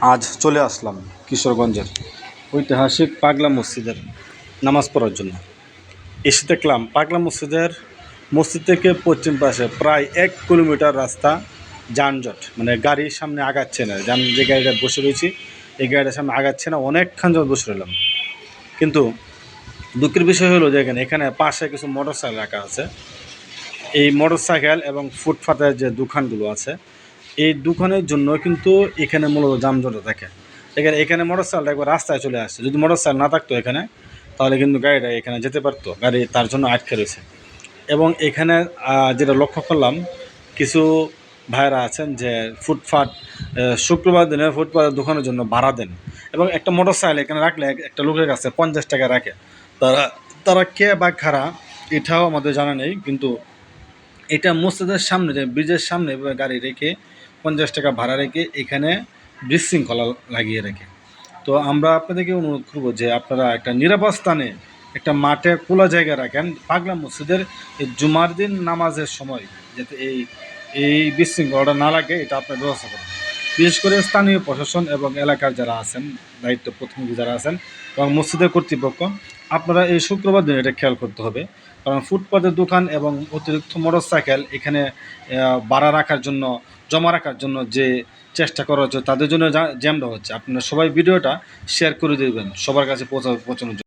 আজ চলে আসলাম কিশোরগঞ্জের ঐতিহাসিক পাগলা মসজিদের নামাজ পড়ার জন্য। এসে দেখলাম পাগলা মসজিদের মসজিদ থেকে পশ্চিম পাশে প্রায় এক কিলোমিটার রাস্তা যানজট মানে গাড়ির সামনে আগাচ্ছে না। যান যে গাড়িটা বসে রয়েছি, এই গাড়িটার সামনে আগাচ্ছে না, অনেকক্ষণ যাবত বসে রইলাম। কিন্তু দুঃখের বিষয় হলো যে এখানে এখানে পাশে কিছু মোটর রাখা আছে। এই মোটরসাইকেল এবং ফুটপাতের যে দোকানগুলো আছে এই দোকানের জন্য কিন্তু এখানে মূলত যানজটে থাকে এখানে এখানে মোটর সাইকেলটা একবার রাস্তায় চলে আসছে। যদি মোটর সাইকেল না থাকতো এখানে, তাহলে কিন্তু গাড়িটা এখানে যেতে পারতো। গাড়ি তার জন্য আটকে রয়েছে। এবং এখানে যেটা লক্ষ্য করলাম, কিছু ভাইরা আছেন যে ফুটপাত শুক্রবার দিনে ফুটপাতের দোকানের জন্য ভাড়া দেন। এবং একটা মোটর সাইকেল এখানে রাখলে একটা লোকের কাছে পঞ্চাশ টাকা রাখে। তারা তারা কে বা খারা এটাও আমাদের জানা নেই। কিন্তু এটা মসজিদের সামনে যে, ব্রিজের সামনে গাড়ি রেখে পঞ্চাশ টাকা ভাড়া রেখে এখানে বিশৃঙ্খলা লাগিয়ে রেখে। তো আমরা আপনাদেরকে অনুরোধ করব যে আপনারা একটা নিরাপদ স্থানে একটা মাঠে খোলা জায়গা রাখেন। পাগলা মসজিদের এই জুমার দিন নামাজের সময় যাতে এই এই বিশৃঙ্খলাটা না লাগে, এটা আপনার ব্যবস্থা করুন। বিশেষ করে স্থানীয় প্রশাসন এবং এলাকার যারা আছেন, দায়িত্ব প্রতিনিধি যারা আছেন এবং মসজিদের কর্তৃপক্ষ, আপনারা এই শুক্রবার দিন এটা খেয়াল করতে হবে। কারণ ফুটপাতের দোকান এবং অতিরিক্ত মোটর সাইকেল এখানে ভাড়া রাখার জন্য জমা রাখার জন্য যে চেষ্টা করা হচ্ছে, তাদের জন্য জ্যামটা হচ্ছে। আপনারা সবাই ভিডিওটা শেয়ার করে দেবেন, সবার কাছে পৌঁছা পৌঁছানোর জন্য।